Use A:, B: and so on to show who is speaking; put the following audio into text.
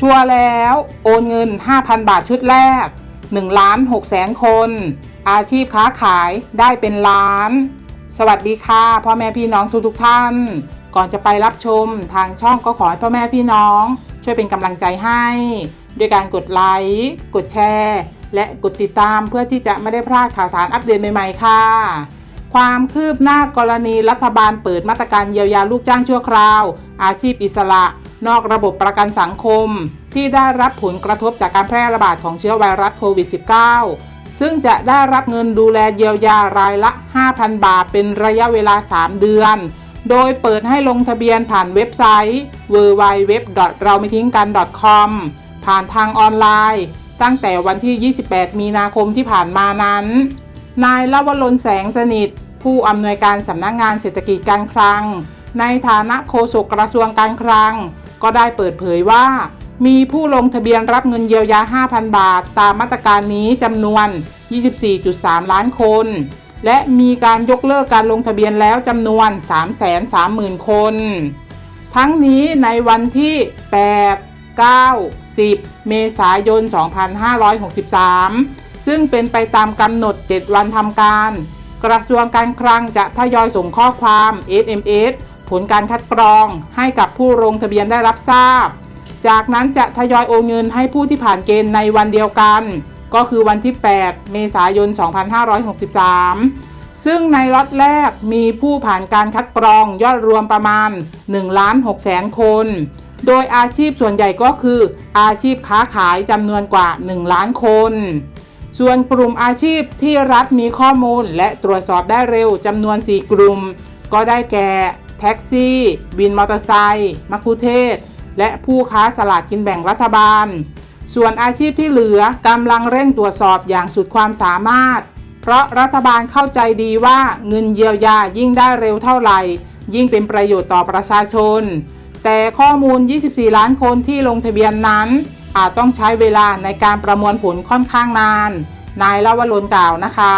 A: ชัวร์แล้ว โอนเงิน 5,000 บาทชุดแรก1ล้าน6แสนคน อาชีพค้าขายได้เป็นล้าน สวัสดีค่ะพ่อแม่พี่น้องทุกทุกๆท่าน ก่อนจะไปรับชมทางช่องก็ขอให้พ่อแม่พี่น้อง ช่วยเป็นกำลังใจให้ด้วยการกดไลค์กดแชร์ และกดติดตามเพื่อที่จะไม่ได้พลาดข่าวสารอัปเดตใหม่ๆค่ะ ความคืบหน้ากรณีรัฐบาลเปิดมาตรการเยียวยาลูกจ้างชั่วคราว อาชีพอิสระ นอกระบบประกันสังคม ที่ได้รับผลกระทบจากการแพร่ระบาดของเชื้อไวรัสโควิด -19 ซึ่งจะได้รับเงินดูแลเยียวยารายละ 5,000 บาท เป็นระยะเวลา 3 เดือน โดยเปิดให้ลงทะเบียนผ่านเว็บไซต์ www เราไม่ทิ้งกัน .com ผ่านทางออนไลน์ ตั้งแต่วันที่ 28 มีนาคมที่ผ่านมานั้น นายลวลนแสงสนิท ผู้อำนวยการสำนักงงานเศรษฐกิจการคลัง ในฐานะโฆษกกระทรวงการคลัง ก็ได้เปิดเผยว่า มีผู้ลงทะเบียนรับเงินเยียวยา 5,000 บาท ตามมาตรการนี้จำนวน 24.3 ล้านคน และมีการยกเลิกการลงทะเบียนแล้วจำนวน 330,000 คน ทั้งนี้ในวันที่ 8 9 10 เมษายน 2563 ซึ่งเป็นไปตามกำหนด 7 วันทำการ กระทรวงการคลังจะทยอยส่งข้อความ SMS ผลการคัดกรองให้กับผู้ลงทะเบียนได้รับทราบ จากนั้นจะทยอยโอนเงินให้ผู้ที่ผ่านเกณฑ์ในวันเดียวกัน ก็คือวันที่ 8 เมษายน 2563 ซึ่งในล็อตแรกมีผู้ผ่านการคัดกรองยอดรวมประมาณ1ล้าน6แสนคน โดยอาชีพส่วนใหญ่ก็คืออาชีพค้าขายจำนวนกว่า 1 ล้านคนส่วนกลุ่มอาชีพที่รัฐมีข้อมูลและตรวจสอบได้เร็วจำนวน 4 กลุ่ม ก็ได้แก่ แท็กซี่วินมอเตอร์ไซค์มัคคุเทศ และผู้ค้าสลากกินแบ่งรัฐบาล ส่วนอาชีพที่เหลือกำลังเร่งตรวจสอบอย่างสุดความสามารถ เพราะรัฐบาลเข้าใจดีว่าเงินเยียวยายิ่งได้เร็วเท่าไหร่ ยิ่งเป็นประโยชน์ต่อประชาชน แต่ข้อมูล 24 ล้านคนที่ลงทะเบียนนั้น อาจต้องใช้เวลาในการประมวลผลค่อนข้างนาน นายละวลนกล่าวนะคะ